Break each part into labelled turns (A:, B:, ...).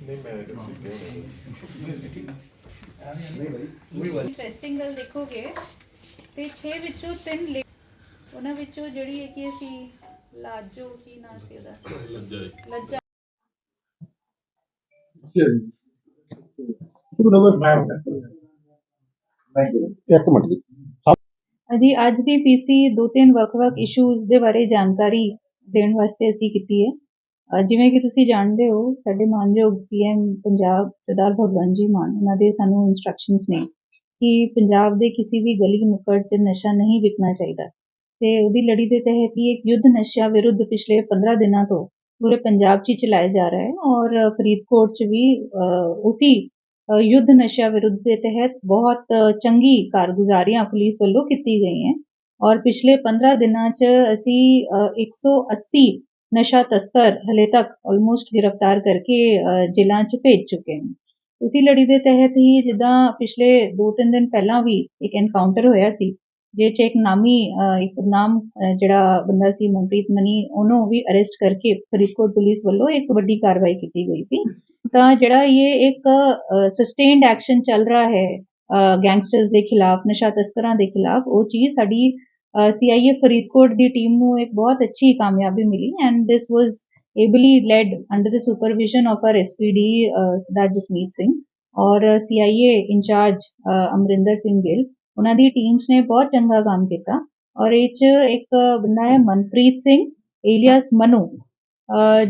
A: ਨਹੀਂ ਮੈਂ ਕਿਹਾ
B: ਇੰਟਰਸਟਿੰਗ ਗੱਲ ਦੇਖੋਗੇ ਤੇ 6 ਵਿੱਚੋਂ 3 ਉਹਨਾਂ ਵਿੱਚੋਂ ਜਿਹੜੀ ਹੈ ਕਿ ਅਸੀਂ ਲਾਜੋ ਕੀ ਨਾਂ ਸੀ ਉਹਦਾ?
A: ਲੱਜਾ
B: ਲੱਜਾ।
C: ਇੱਕ ਮਿੰਟ ਜੀ।
B: ਅਜੀ ਅੱਜ ਦੀ ਪੀਸੀ ਦੋ ਤਿੰਨ ਵੱਖ-ਵੱਖ ਇਸ਼ੂਜ਼ ਦੇ ਬਾਰੇ ਜਾਣਕਾਰੀ ਦੇਣ ਵਾਸਤੇ ਅਸੀਂ ਕੀਤੀ ਹੈ। ਜਿਵੇਂ ਕਿ ਤੁਸੀਂ ਜਾਣਦੇ ਹੋ ਸਾਡੇ ਮਾਨਯੋਗ ਸੀਐਮ ਪੰਜਾਬ ਸਰਦਾਰ ਭਗਵੰਤ ਜੀ ਮਾਨ ਉਹਨਾਂ ਦੇ ਸਾਨੂੰ ਇਨਸਟਰਕਸ਼ਨਸ ਨੇ ਕਿ ਪੰਜਾਬ ਦੇ ਕਿਸੇ ਵੀ ਗਲੀ ਨੁੱਕੜ 'ਚ ਨਸ਼ਾ ਨਹੀਂ ਵਿਕਣਾ ਚਾਹੀਦਾ। ਤੇ ਉਹਦੀ ਲੜੀ ਦੇ ਤਹਿਤ ਹੀ ਇੱਕ ਯੁੱਧ ਨਸ਼ਾ ਵਿਰੁੱਧ ਪਿਛਲੇ 15 ਦਿਨਾਂ ਤੋਂ ਪੂਰੇ ਪੰਜਾਬ 'ਚ ਹੀ ਚਲਾਇਆ ਜਾ ਰਿਹਾ ਹੈ ਔਰ ਫਰੀਦਕੋਟ 'ਚ ਵੀ ਅਹ, ਯੁੱਧ ਨਸ਼ਾ ਵਿਰੁੱਧ ਦੇ ਤਹਿਤ ਬਹੁਤ ਚੰਗੀ ਕਾਰਗੁਜ਼ਾਰੀਆਂ ਪੁਲਿਸ ਵੱਲੋਂ ਕੀਤੀ ਗਈਆਂ। ਔਰ ਪਿਛਲੇ 15 ਦਿਨਾਂ 'ਚ ਅਸੀਂ ਅ, 180 ਨਸ਼ਾ ਤਸਕਰ ਹਲੇ ਤੱਕ ਆਲਮੋਸਟ ਗ੍ਰਿਫਤਾਰ ਕਰਕੇ ਅ, 'ਚ ਭੇਜ ਚੁੱਕੇ ਹਨ ਉਸੀ ਲੜੀ ਦੇ ਤਹਿਤ ਹੀ ਜਿੱਦਾਂ ਪਿਛਲੇ 2-3 ਦਿਨ ਪਹਿਲਾਂ ਵੀ ਇੱਕ ਐਨਕਾਊਂਟਰ ਹੋਇਆ ਸੀ ਜਿਹ 'ਚ ਇੱਕ ਨਾਮੀ ਇੱਕ ਨਾਮ ਜਿਹੜਾ ਬੰਦਾ ਸੀ ਮਨਪ੍ਰੀਤ ਮਨੀ ਉਹਨੂੰ ਵੀ ਅਰੈਸਟ ਕਰਕੇ ਫਰੀਦਕੋਟ ਪੁਲਿਸ ਵੱਲੋਂ ਇੱਕ ਵੱਡੀ ਕਾਰਵਾਈ ਕੀਤੀ ਗਈ ਸੀ। ਤਾਂ ਜਿਹੜਾ ਇਹ ਇੱਕ ਸਸਟੇਨਡ ਐਕਸ਼ਨ ਚੱਲ ਰਿਹਾ ਹੈ ਗੈਂਗਸਟਰਸ ਦੇ ਖਿਲਾਫ ਨਸ਼ਾ ਤਸਕਰਾਂ ਦੇ ਖਿਲਾਫ ਉਹ ਚੀਜ਼ ਸਾਡੀ ਸੀਆਈਏ ਫਰੀਦਕੋਟ ਦੀ ਟੀਮ ਨੂੰ ਇੱਕ ਬਹੁਤ ਅੱਛੀ ਕਾਮਯਾਬੀ ਮਿਲੀ and this was ably led under the supervision of our SPD Sardar Jasmeet Singh ਔਰ ਸੀਆਈਏ ਇੰਚਾਰਜ ਅਮਰਿੰਦਰ ਸਿੰਘ ਗਿੱਲ, ਉਹਨਾਂ ਦੀ ਟੀਮਸ ਨੇ ਬਹੁਤ ਚੰਗਾ ਕੰਮ ਕੀਤਾ ਔਰ ਇਹ ਚ ਇੱਕ ਬੰਦਾ ਹੈ ਮਨਪ੍ਰੀਤ ਸਿੰਘ ਏਲੀਅਸ ਮਨੂ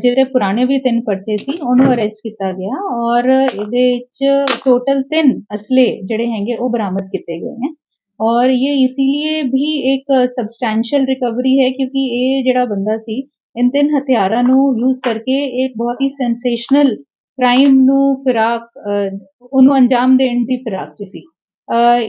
B: ਜਿਹਦੇ ਪੁਰਾਣੇ ਵੀ ਤਿੰਨ ਪਰਚੇ ਸੀ, ਉਹਨੂੰ ਅਰੈਸਟ ਕੀਤਾ ਗਿਆ ਔਰ ਇਹਦੇ ਵਿੱਚ ਟੋਟਲ ਤਿੰਨ ਅਸਲੇ ਜਿਹੜੇ ਹੈਗੇ ਉਹ ਬਰਾਮਦ ਕੀਤੇ ਗਏ ਨੇ। ਔਰ ਇਹ ਇਸੀਲੀਏ ਵੀ ਇੱਕ ਸਬਸਟੈਂਸ਼ੀਅਲ ਰਿਕਵਰੀ ਹੈ ਕਿਉਂਕਿ ਇਹ ਜਿਹੜਾ ਬੰਦਾ ਸੀ ਇਨ ਤਿੰਨ ਹਥਿਆਰਾਂ ਨੂੰ ਯੂਜ਼ ਕਰਕੇ ਇੱਕ ਬਹੁਤ ਹੀ ਸੈਂਸੇਸ਼ਨਲ ਕ੍ਰਾਈਮ ਨੂੰ ਫਿਰਾਕ ਉਹਨੂੰ ਅੰਜਾਮ ਦੇਣ ਦੀ ਫਿਰਾਕ 'ਚ ਸੀ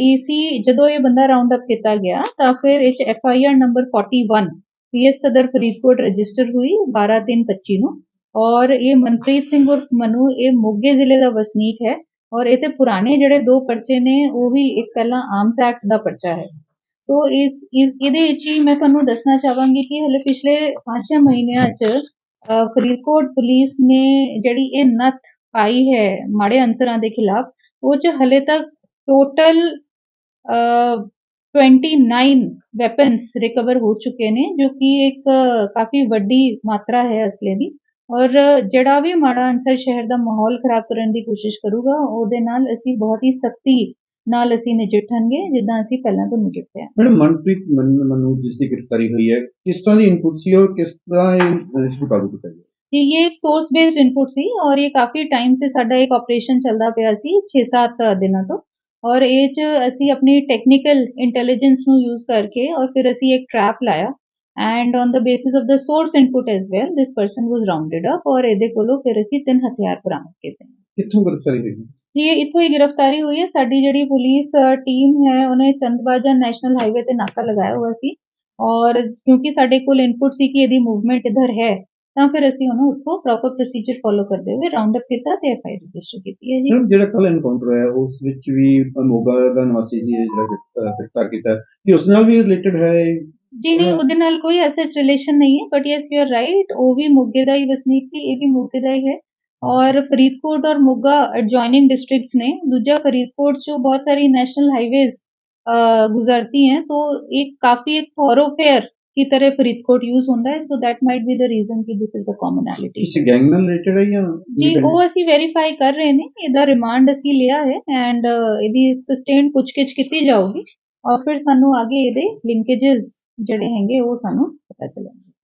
B: ਇਸੀ ਜਦੋਂ ਇਹ ਬੰਦਾ ਰਾਉਂਡ ਅਪ ਕੀਤਾ ਗਿਆ ਤਾਂ ਫਿਰ ਇਹ F I R number 41 PS Sadar Faridkot register ਹੋਈ 12 3 25 ਨੂੰ ਔਰ ਇਹ ਮਨਪ੍ਰੀਤ ਸਿੰਘ ਉਰਫ ਮਨੂ ਇਹ ਮੋਗੇ ਜ਼ਿਲ੍ਹੇ ਦਾ ਵਸਨੀਕ ਹੈ ਔਰ ਇਹ ਤੇ ਪੁਰਾਣੇ ਜਿਹੜੇ ਦੋ ਪਰਚੇ ਨੇ, ਉਹ ਵੀ ਇੱਕ ਪਹਿਲਾਂ ਆਰਮਸ ਐਕਟ ਦਾ ਪਰਚਾ ਹੈ। ਸੋ ਇਸ ਇਹਦੇ ਵਿੱਚ ਹੀ ਮੈਂ ਤੁਹਾਨੂੰ ਦੱਸਣਾ ਚਾਹਾਂਗੀ ਕਿ ਹਲੇ ਪਿਛਲੇ 5 ਮਹੀਨਿਆਂ 'ਚ ਫਰੀਦਕੋਟ ਪੁਲਿਸ ਨੇ ਜਿਹੜੀ ਇਹ ਨੱਥ ਪਾਈ ਹੈ ਮਾੜੇ ਅਨਸਰਾਂ ਦੇ ਖਿਲਾਫ, ਉਹ 'ਚ ਹਲੇ ਤੱਕ ਟੋਟਲ 29 ਵੈਪਨਸ ਰਿਕਵਰ ਹੋ ਚੁੱਕੇ ਨੇ, ਜੋ ਕਿ ਇੱਕ ਕਾਫੀ ਵੱਡੀ ਮਾਤਰਾ ਹੈ ਅਸਲੇ ਦੀ। ਔਰ ਜਿਹੜਾ ਵੀ ਮਾੜਾ ਅਨਸਰ ਸ਼ਹਿਰ ਦਾ ਮਾਹੌਲ ਖਰਾਬ ਕਰਨ ਦੀ ਕੋਸ਼ਿਸ਼ ਕਰੂਗਾ ਉਹਦੇ ਨਾਲ ਅਸੀਂ ਬਹੁਤ ਹੀ ਸਖਤੀ ਨਾਲ ਅਸੀਂ ਨਜਿੱਠਾਂਗੇ ਜਿੱਦਾਂ ਅਸੀਂ ਪਹਿਲਾਂ ਤੋਂ ਨਜਿੱਠਿਆ
C: ਮੈਡਮ ਮਨਪ੍ਰੀਤ ਮਨ- ਜਿਸ ਦੀ ਗ੍ਰਿਫਤਾਰੀ ਹੋਈ ਹੈ ਕਿਸ ਤਰ੍ਹਾਂ ਦੀ ਇਨਪੁਟ ਸੀ ਔਰ ਕਿਸ ਤਰ੍ਹਾਂ ਇਹ ਇਸ ਨੂੰ ਕਾਬੂ ਕੀਤਾ ਗਿਆ?
B: ਜੀ ਇਹ ਇੱਕ ਸੋਰਸ ਬੇਸਡ ਇਨਪੁਟ ਸੀ ਔਰ ਇਹ ਕਾਫੀ ਟਾਈਮ ਸੇ ਸਾਡਾ ਇੱਕ ਆਪਰੇਸ਼ਨ ਚੱਲਦਾ ਪਿਆ ਸੀ 6-7 ਦਿਨਾਂ ਤੋਂ। ਔਰ ਇਹ ਚ ਅਸੀਂ ਆਪਣੀ ਟੈਕਨੀਕਲ ਇੰਟੈਲੀਜੈਂਸ ਨੂੰ ਯੂਜ਼ ਕਰਕੇ ਔਰ ਫਿਰ ਅਸੀਂ ਇੱਕ ਟ੍ਰੈਪ ਲਾਇਆ and on the basis of the source input as well this person was rounded up ਔਰ ਇਹਦੇ ਕੋਲੋਂ ਫਿਰ ਅਸੀਂ ਤਿੰਨ ਹਥਿਆਰ ਬਰਾਮਦ ਕੀਤੇ
C: ਕਿੱਥੋਂ ਗ੍ਰਿਫਤਾਰੀ ਹੋਈ?
B: ਜੀ ਇਹ ਇੱਥੋਂ ਹੀ ਗ੍ਰਿਫਤਾਰੀ ਹੋਈ ਹੈ ਸਾਡੀ ਜਿਹੜੀ ਪੁਲਿਸ ਟੀਮ ਹੈ ਉਹਨੇ ਚੰਦਬਾਜਾ ਨੈਸ਼ਨਲ ਹਾਈਵੇ ਤੇ ਨਾਕਾ ਲਗਾਇਆ ਹੋਇਆ ਸੀ। ਔਰ ਕਿਉਂਕਿ ਸਾਡੇ ਕੋਲ ਇਨਪੁਟ ਸੀ ਕਿ ਇਹਦੀ ਮੂਵਮੈਂਟ ਇਧਰ ਹੈ ਤਾਂ ਫਿਰ ਅਸੀਂ ਉਹਨੂੰ ਉੱਥੋਂ ਪ੍ਰੋਪਰ ਪ੍ਰੋਸੀਜਰ ਫੋਲੋ ਕਰਦੇ ਹੋਏ ਰਾਉਂਡ ਅਪ ਕੀਤਾ ਤੇ ਐਫ ਆਈ ਰਜਿਸਟਰ ਕੀਤੀ ਹੈ ਜੀ।
C: ਜਿਹੜਾ ਕੱਲ ਐਨਕਾਊਂਟਰ ਹੋਇਆ ਉਸ ਵਿੱਚ ਵੀ ਮੋਗਾ ਦਾ ਨਿਵਾਸੀ ਇਹ ਜਿਹੜਾ ਗ੍ਰਿਫਤਾਰ ਕੀਤਾ। ਕਿ ਉਸ ਨਾਲ ਵੀ ਰਿਲੇਟਡ ਹੈ?
B: ਜੀ ਨਹੀਂ
C: ਹਾਂ।
B: ਉਹਦੇ ਨਾਲ ਕੋਈ ਐਸਾ ਰਿਲੇਸ਼ਨ ਨਹੀਂ ਹੈ but yes you are right ਉਹ ਵੀ ਮੋਗੇ ਦਾ ਹੀ ਵਸਨੀਕ ਸੀ ਇਹ ਵੀ ਮੋਗੇ ਦਾ ਹੀ ਹੈ और फरीदकोट और मोगा एडजॉइनिंग डिस्ट्रिक्ट्स ने दूजा फरीदकोट जो बहुत सारी नेशनल हाईवेज गुजरती हैं तो एक काफी एक थॉरोफेयर की तरह फरीदकोट यूज होता है so that might be the reason कि दिस इज अ कॉमनैलिटी
C: ਕਿਸੇ ਗੈਂਗ ਨਾਲ ਰਿਲੇਟਡ ਹੈ ਜਾਂ
B: ਜੀ ਉਹ ਅਸੀਂ ਵੈਰੀਫਾਈ ਕਰ ਰਹੇ ਨੇ ਇਹਦਾ ਰਿਮਾਂਡ ਅਸੀਂ ਲਿਆ ਹੈ ਐਂਡ ਇਹਦੀ ਸਸਟੇਨਡ ਪੁੱਛਗਿੱਛ ਕੀਤੀ ਜਾਊਗੀ ਔਰ ਫਿਰ ਸਾਨੂੰ ਅੱਗੇ ਇਹਦੇ ਲਿੰਕੇजेस ਜਿਹੜੇ ਹੈਗੇ ਉਹ ਸਾਨੂੰ ਪਤਾ ਚੱਲਣਗੇ।